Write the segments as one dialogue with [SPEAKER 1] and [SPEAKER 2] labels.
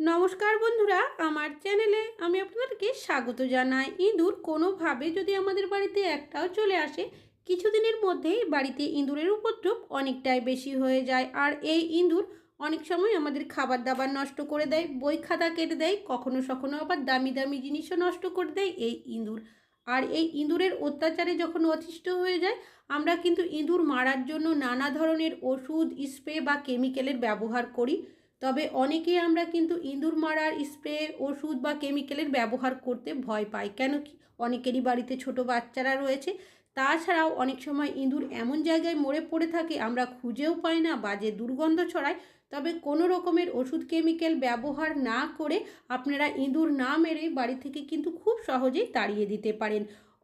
[SPEAKER 1] নমস্কার বন্ধুরা আমার চ্যানেলে আমি আপনাদেরকে স্বাগত জানাই। ইঁদুর কোনোভাবে যদি আমাদের বাড়িতে একটাও চলে আসে, কিছুদিনের মধ্যেই বাড়িতে ইঁদুরের উপদ্রব অনেকটাই বেশি হয়ে যায় আর এই ইঁদুর অনেক সময় আমাদের খাবার দাবার নষ্ট করে দেয়, বই খাতা কেটে দেয়, কখনো সখনো আবার দামি দামি জিনিসও নষ্ট করে দেয় এই ইঁদুর। আর এই ইঁদুরের অত্যাচারে যখন অতিষ্ঠ হয়ে যায়, আমরা কিন্তু ইঁদুর মারার জন্য নানা ধরনের ওষুধ, স্প্রে বা কেমিক্যালের ব্যবহার করি। তবে অনেকেই আমরা কিন্তু ইঁদুর মারার স্প্রে, ওষুধ বা কেমিক্যালের ব্যবহার করতে ভয় পাই। কেন কি? অনেকেরই বাড়িতে ছোট বাচ্চারা রয়েছে, তাছাড়াও অনেক সময় ইঁদুর এমন জায়গায় মরে পড়ে থাকে, আমরা খুঁজেও পাই না বা যে দুর্গন্ধ ছড়ায়। তবে কোনো রকমের ওষুধ, কেমিক্যাল ব্যবহার না করে আপনারা ইঁদুর না মেরে বাড়ি থেকে কিন্তু খুব সহজেই তাড়িয়ে দিতে পারেন।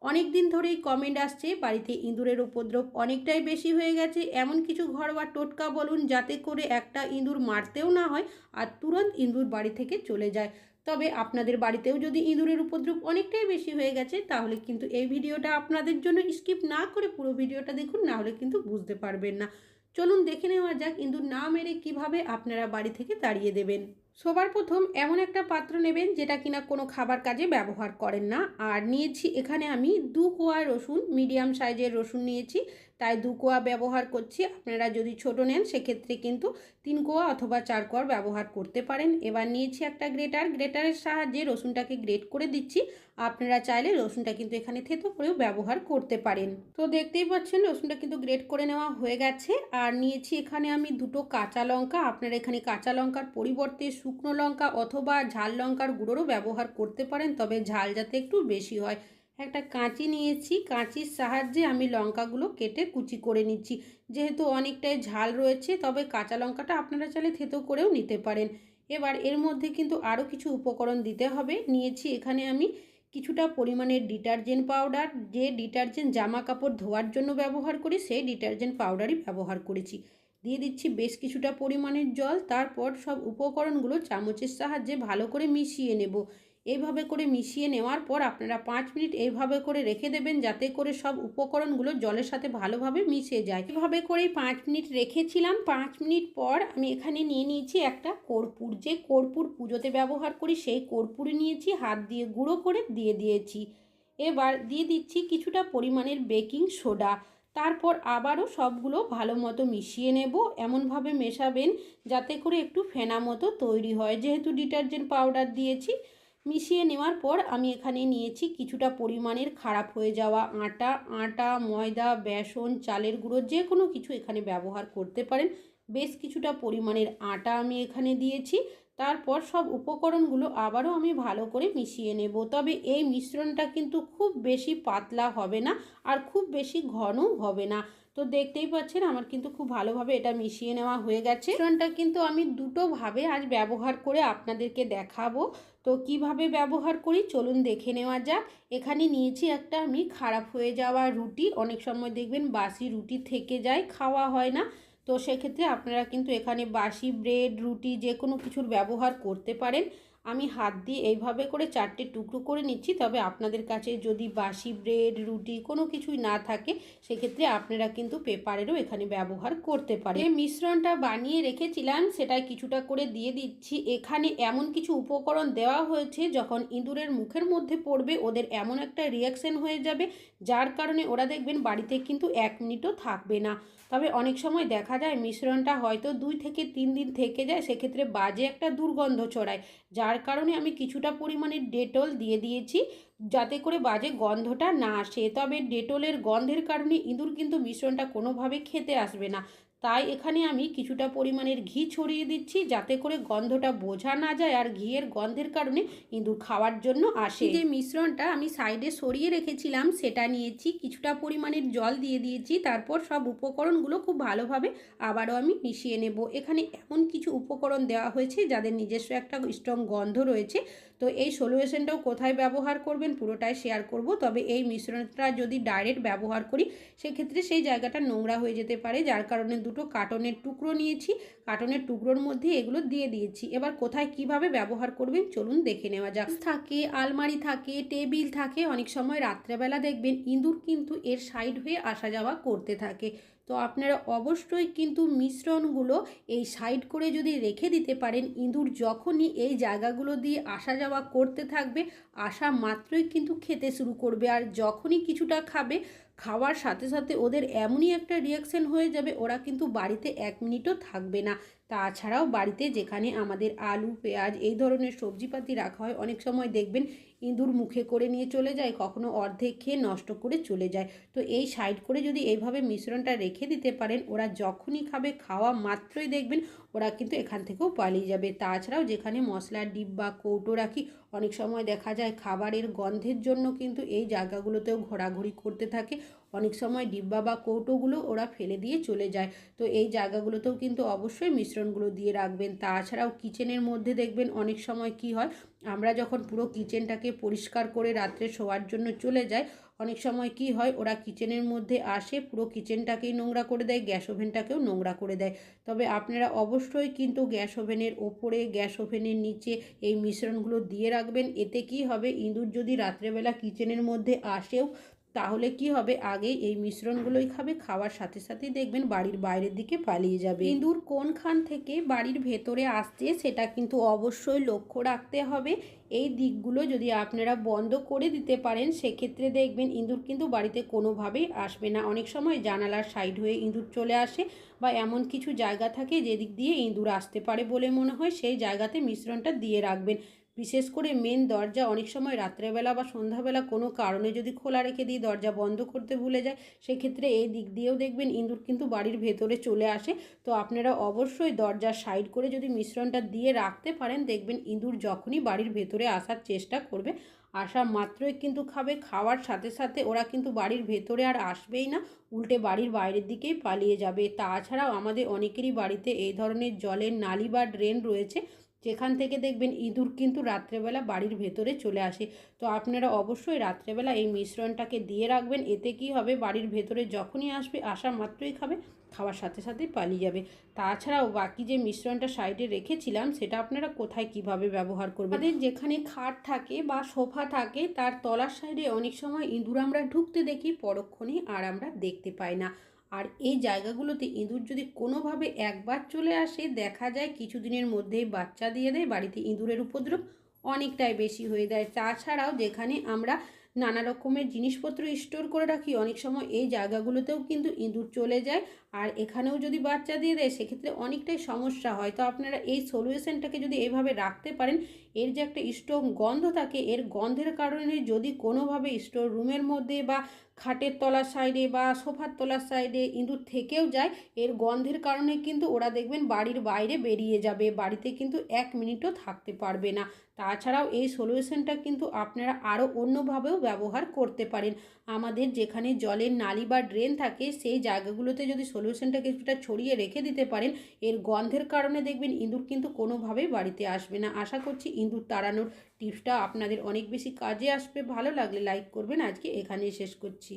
[SPEAKER 1] অনেক দিন ধরেই কমেন্ট আসছে, বাড়িতে ইঁদুরের উপদ্রব অনেকটাই বেশি হয়ে গেছে, এমন কিছু ঘরোয়া টোটকা বলুন যাতে করে একটা ইঁদুর মারতেও না হয় আর তুরন্ত ইঁদুর বাড়ি থেকে চলে যায়। তবে আপনাদের বাড়িতেও যদি ইঁদুরের উপদ্রব অনেকটাই বেশি হয়ে গেছে, তাহলে কিন্তু এই ভিডিওটা আপনাদের জন্য স্কিপ না করে পুরো ভিডিওটা দেখুন, না হলে কিন্তু বুঝতে পারবেন না। চলুন দেখে নেওয়া যাক ইঁদুর না মেরে কীভাবে আপনারা বাড়ি থেকে তাড়িয়ে দেবেন। সবার প্রথম এমন একটা পাত্র নেবেন যেটা কিনা কোনো খাবার কাজে ব্যবহার করেন না। আর নিয়েছি এখানে আমি দু কোয়া রসুন, মিডিয়াম সাইজের রসুন নিয়েছি। তাই দু কোয়া ব্যবহার করছি। আপনারা যদি ছোট নেন, সেক্ষেত্রে কিন্তু তিন কোয়া অথবা চার কোয়ার ব্যবহার করতে পারেন। এবার নিয়েছি একটা গ্রেটার। গ্রেটারের সাহায্যে রসুনটাকে গ্রেট করে দিচ্ছি। আপনারা চাইলে রসুনটা কিন্তু এখানে থেতো করেও ব্যবহার করতে পারেন। তো দেখতেই পাচ্ছেন, রসুনটা কিন্তু গ্রেট করে নেওয়া হয়ে গেছে। আর নিয়েছি এখানে আমি দুটো কাঁচা লঙ্কা। আপনারা এখানে কাঁচা লঙ্কার পরিবর্তে শুকনো লঙ্কা অথবা ঝাল লঙ্কার গুঁড়োরও ব্যবহার করতে পারেন। তবে ঝাল যাতে একটু বেশি হয় একটা কাঁচি নিয়েছি। কাঁচির সাহায্যে আমি লঙ্কাগুলো কেটে কুচি করে নিচ্ছি। যেহেতু অনেকটাই ঝাল রয়েছে, তবে কাঁচা লঙ্কাটা আপনারা চাইলে থেতো করেও নিতে পারেন। এবার এর মধ্যে কিন্তু আরও কিছু উপকরণ দিতে হবে। নিয়েছি এখানে আমি কিছুটা পরিমাণের ডিটারজেন্ট পাউডার। যে ডিটারজেন্ট জামা কাপড় ধোয়ার জন্য ব্যবহার করি, সেই ডিটারজেন্ট পাউডারই ব্যবহার করেছি। দিয়ে দিচ্ছি বেশ কিছুটা পরিমাণের জল। তারপর সব উপকরণগুলো চামচের সাহায্যে ভালো করে মিশিয়ে নেব। এইভাবে করে মিশিয়ে নেওয়ার পর আপনারা পাঁচ মিনিট এইভাবে করে রেখে দেবেন যাতে করে সব উপকরণগুলো জলের সাথে ভালোভাবে মিশে যায়। এভাবে করেই পাঁচ মিনিট রেখেছিলাম। পাঁচ মিনিট পর আমি এখানে নিয়ে নিয়েছি একটা কর্পূর। যে কর্পূর পুজোতে ব্যবহার করি সেই কর্পূর নিয়েছি, হাত দিয়ে গুঁড়ো করে দিয়ে দিয়েছি। এবার দিয়ে দিচ্ছি কিছুটা পরিমাণের বেকিং সোডা। তারপর আবারও সবগুলো ভালো মতো মিশিয়ে নেব। এমনভাবে মেশাবেন যাতে করে একটু ফেনা মতো তৈরি হয়। যেহেতু ডিটারজেন্ট পাউডার দিয়েছি মিশিয়ে নেওয়ার পর আমি এখানে নিয়েছি কিছুটা পরিমাণের খারাপ হয়ে যাওয়া আটা আটা, ময়দা, বেসন, চালের গুঁড়ো, যে কোনো কিছু এখানে ব্যবহার করতে পারেন। বেশ কিছুটা পরিমাণের আটা আমি এখানে দিয়েছি। তারপর সব উপকরণগুলো আবারও আমি ভালো করে মিশিয়ে নেব। তবে এই মিশ্রণটা কিন্তু খুব বেশি পাতলা হবে না আর খুব বেশি ঘনও হবে না। তো দেখতেই পাচ্ছেন আমার কিন্তু খুব ভালোভাবে এটা মিশিয়ে নেওয়া হয়ে গেছে। মিশ্রণটা কিন্তু আমি দুটোভাবে আজ ব্যবহার করে আপনাদেরকে দেখাবো। তো কীভাবে ব্যবহার করি? চলুন দেখে নেওয়া যাক। এখানে নিয়েছি একটা আমি খারাপ হয়ে যাওয়া রুটি। অনেক সময় দেখবেন বাসি রুটি থেকে যায়, খাওয়া হয় না। তো সেক্ষেত্রে আপনারা কিন্তু এখানে বাসি, ব্রেড, রুটি যে কোনো কিছুর ব্যবহার করতে পারেন। আমি হাত দিয়ে এইভাবে করে চারটে টুকরো করে নিচ্ছি, তবে আপনাদের কাছে যদি বাসি ব্রেড, রুটি কোনো কিছুই না থাকে, সেক্ষেত্রে আপনারা কিন্তু পেপারেরও এখানে ব্যবহার করতে পারেন। যে মিশ্রণটা বানিয়ে রেখেছিলাম সেটাই কিছুটা করে দিয়ে দিচ্ছি। এখানে এমন কিছু উপকরণ দেওয়া হয়েছে, যখন ইঁদুরের মুখের মধ্যে পড়বে, ওদের এমন একটা রিয়াকশন হয়ে যাবে যার কারণে ওরা দেখবেন বাড়িতে কিন্তু এক মিনিটও থাকবে না। তবে অনেক সময় দেখা যায় মিশ্রণটা হয়তো দুই থেকে তিন দিন থেকে যায়, সেক্ষেত্রে বাজে একটা দুর্গন্ধ ছড়ায়। যার কারণে আমি কিছুটা পরিমাণে ডেটল দিয়ে দিয়েছি যাতে করে বাজে গন্ধটা না আসে। তবে ডেটলের গন্ধের কারণে ইঁদুর কিন্তু মিশ্রণটা কোনোভাবে খেতে আসবে না। তাই এখানে আমি কিছুটা পরিমাণের ঘি ছড়িয়ে দিচ্ছি যাতে করে গন্ধটা বোঝা না যায় আর ঘিয়ের গন্ধের কারণে ইঁদুর খাওয়ার জন্য আসে। যে মিশ্রণটা আমি সাইডে সরিয়ে রেখেছিলাম, সেটা নিয়েছি, কিছুটা পরিমাণের জল দিয়ে দিয়েছি, তারপর সব উপকরণগুলো খুব ভালোভাবে আবারও আমি মিশিয়ে নেব। এখানে এমন কিছু উপকরণ দেওয়া হয়েছে যাদের নিজস্ব একটা স্ট্রং গন্ধ রয়েছে। তো এই সলিউশনটাও কোথায় ব্যবহার করবেন পুরোটাই শেয়ার করব, তবে এই মিশ্রণটা যদি ডাইরেক্ট ব্যবহার করি, সেক্ষেত্রে সেই জায়গাটা নোংরা হয়ে যেতে পারে, যার কারণে দুটো কাটনের টুকরো নিয়েছি। কার্টনের টুকরোর মধ্যে এগুলো দিয়ে দিয়েছি। এবার কোথায় কীভাবে ব্যবহার করবেন চলুন দেখে নেওয়া যাক। থাকে, আলমারি থাকে, টেবিল থাকে, অনেক সময় রাত্রেবেলা দেখবেন ইঁদুর কিন্তু এর সাইড হয়ে আসা যাওয়া করতে থাকে। তো আপনারা অবশ্যই কিন্তু মিশ্রণগুলো এই সাইড করে যদি রেখে দিতে পারেন, ইঁদুর যখনই এই জায়গাগুলো দিয়ে আসা যাওয়া করতে থাকবে, আসা মাত্রই কিন্তু খেতে শুরু করবে। আর যখনই কিছুটা খাবে খাওয়ার সাথে সাথে ওদের এমনই একটা রিয়াকশান হয়ে যাবে, ওরা কিন্তু বাড়িতে এক মিনিটও থাকবে না। তাছাড়াও বাড়িতে যেখানে আমাদের আলু, পেঁয়াজ এই ধরনের সবজিপাতি রাখা হয়, অনেক সময় দেখবেন ইঁদুর মুখে করে নিয়ে চলে যায়, কখনো অর্ধেক খেয়ে নষ্ট করে চলে যায়। তো এই সাইড করে যদি এইভাবে মিশ্রণটা রেখে দিতে পারেন, ওরা যখনই খাবে, খাওয়া মাত্রই দেখবেন ওরা কিন্তু এখান থেকেও পালিয়ে যাবে। তাছাড়াও যেখানে মশলার ডিব্বা, কৌটো রাখি, অনেক সময় দেখা যায় খাবারের গন্ধের জন্য কিন্তু এই জায়গাগুলোতেও ঘোরাঘুরি করতে থাকে। অনেক সময় ডিব্বা বা কৌটোগুলো ওরা ফেলে দিয়ে চলে যায়। তো এই জায়গাগুলোতেও কিন্তু অবশ্যই মিশ্রণগুলো দিয়ে রাখবেন। তাছাড়াও কিচেনের মধ্যে দেখবেন অনেক সময় কি হয়, আমরা যখন পুরো কিচেনটাকে পরিষ্কার করে রাত্রে শোয়ার জন্য চলে যাই, অনেক সময় কি হয়, ওরা কিচেনের মধ্যে আসে, পুরো কিচেনটাকেই নোংরা করে দেয়, গ্যাস ওভেনটাকেও নোংরা করে দেয়। তবে আপনারা অবশ্যই কিন্তু গ্যাস ওভেনের ওপরে, গ্যাস ওভেনের নিচে এই মিশ্রণগুলো দিয়ে রাখবেন। এতে কি হবে, ইঁদুর যদি রাত্রেবেলা কিচেনের মধ্যে আসেও তাহলে কি হবে? আগে এই মিশ্রণগুলোই খাবে, খাওয়ার সাথে সাথেই দেখবেন বাড়ির বাইরের দিকে পালিয়ে যাবে। ইঁদুর কোনখান থেকে বাড়ির ভেতরে আসছে সেটা কিন্তু অবশ্যই লক্ষ্য রাখতে হবে। এই দিকগুলো যদি আপনারা বন্ধ করে দিতে পারেন, সেক্ষেত্রে দেখবেন ইঁদুর কিন্তু বাড়িতে কোনোভাবেই আসবে না। অনেক সময় জানালার সাইড হয়ে ইঁদুর চলে আসে বা এমন কিছু জায়গা থাকে যেদিক দিয়ে ইঁদুর আসতে পারে বলে মনে হয়, সেই জায়গাতে মিশ্রণটা দিয়ে রাখবেন। বিশেষ করে মেন দরজা অনেক সময় রাত্রেবেলা বা সন্ধ্যাবেলা কোনো কারণে যদি খোলা রেখে দিই, দরজা বন্ধ করতে ভুলে যায়, সেক্ষেত্রে এই দিক দিয়েও দেখবেন ইঁদুর কিন্তু বাড়ির ভেতরে চলে আসে। তো আপনারা অবশ্যই দরজার সাইড করে যদি মিশ্রণটা দিয়ে রাখতে পারেন, দেখবেন ইঁদুর যখনই বাড়ির ভেতরে আসার চেষ্টা করবে। আসা মাত্রই কিন্তু খাবে, খাওয়ার সাথে সাথে ওরা কিন্তু বাড়ির ভেতরে আর আসবেই না, উল্টে বাড়ির বাইরের দিকেই পালিয়ে যাবে। তাছাড়াও আমাদের অনেকেরই বাড়িতে এই ধরনের জলের নালি বা ড্রেন রয়েছে। যেখান থেকে দেখবেন ইঁদুর কিন্তু রাত্রেবেলা বাড়ির ভেতরে চলে আসে। তো আপনারা অবশ্যই রাত্রেবেলা এই মিশ্রণটাকে দিয়ে রাখবেন। এতে কি হবে? বাড়ির ভেতরে যখনই আসবে, আসা মাত্রই খাবে, খাওয়ার সাথে সাথে পালিয়ে যাবে। তাছাড়াও বাকি যে মিশ্রণটা সাইডে রেখেছিলাম, সেটা আপনারা কোথায় কীভাবে ব্যবহার করবেন? যেখানে খাট থাকে বা সোফা থাকে, তার তলার সাইডে অনেক সময় ইঁদুর আমরা ঢুকতে দেখি পরক্ষণে আর আমরা দেখতে পাই না। আর এই জায়গাগুলোতে ইঁদুর যদি কোনোভাবে একবার চলে আসে, দেখা যায় কিছুদিনের মধ্যেই বাচ্চা দিয়ে দেয়, বাড়িতে ইঁদুরের উপদ্রব অনেকটাই বেশি হয়ে যায়। তাছাড়াও যেখানে আমরা নানা রকমের জিনিসপত্র স্টোর করে রাখি, অনেক সময় এই জায়গাগুলোতেও কিন্তু ইঁদুর চলে যায়। আর এখানেও যদি বাচ্চা দিয়ে দেয়, সেক্ষেত্রে অনেকটাই সমস্যা হয়। তো আপনারা এই সলিউশনটাকে যদি এভাবে রাখতে পারেন এর যে একটা স্টোভ গন্ধ থাকে, এর গন্ধের কারণে যদি কোনোভাবে স্টোর রুমের মধ্যে বা খাটের তলার সাইডে বা সোফার তলার সাইডে ইঁদুর থেকেও যায়, এর গন্ধের কারণে কিন্তু ওরা দেখবেন বাড়ির বাইরে বেরিয়ে যাবে, বাড়িতে কিন্তু এক মিনিটও থাকতে পারবে না। তাছাড়াও এই সলিউশনটা কিন্তু আপনারা আরও অন্যভাবেও ব্যবহার করতে পারেন। আমাদের যেখানে জলের নালি বা ড্রেন থাকে, সেই জায়গাগুলোতে যদি সলিউশনটা কিছুটা ছড়িয়ে রেখে দিতে পারেন, এর গন্ধের কারণে দেখবেন ইঁদুর কিন্তু কোনোভাবেই বাড়িতে আসবে না। আশা করছি ইঁদুর তাড়ানোর টিপসটা আপনাদের অনেক বেশি কাজে আসবে। ভালো লাগলে লাইক করবেন। আজকে এখানেই শেষ করছি।